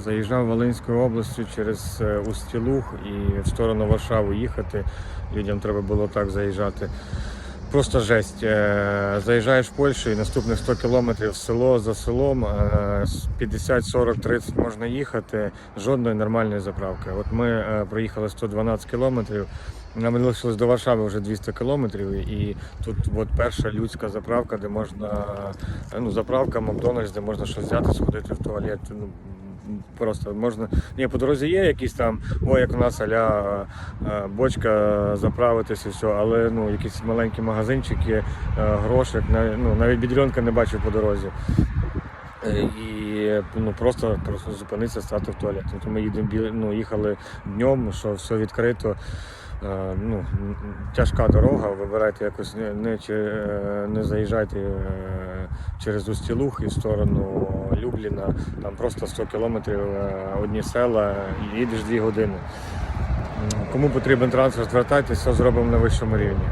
Заїжджав Волинською областю через е, Устілух і в сторону Варшави їхати. Людям треба було так заїжджати. Просто жесть. Е, Заїжджаєш в Польщу і наступних 100 кілометрів село за селом, е, 50, 40, 30 можна їхати, жодної нормальної заправки. От ми е, проїхали 112 кілометрів, нам лишилось до Варшави вже 200 кілометрів, і тут от перша людська заправка, де можна, ну, заправка Макдональдс, де можна щось взяти, сходити в туалет. Ну, Просто можна. Ні, по дорозі є якісь там, о, як у нас аля е, бочка заправитись і все, але ну, якісь маленькі магазинчики, е, грошик, ну, навіть бідренка не бачив по дорозі. Е, І ну, просто, просто зупинитися, стати в туалет. Тобто ми їдемо, ну, їхали днем, що все відкрито. Ну, тяжка дорога, вибирайте якось не, не, не заїжджайте через Устілух і в сторону Любліна. Там просто 100 кілометрів е, одні села, їдеш 2 години. Кому потрібен транспорт, звертайтеся, все зробимо на вищому рівні.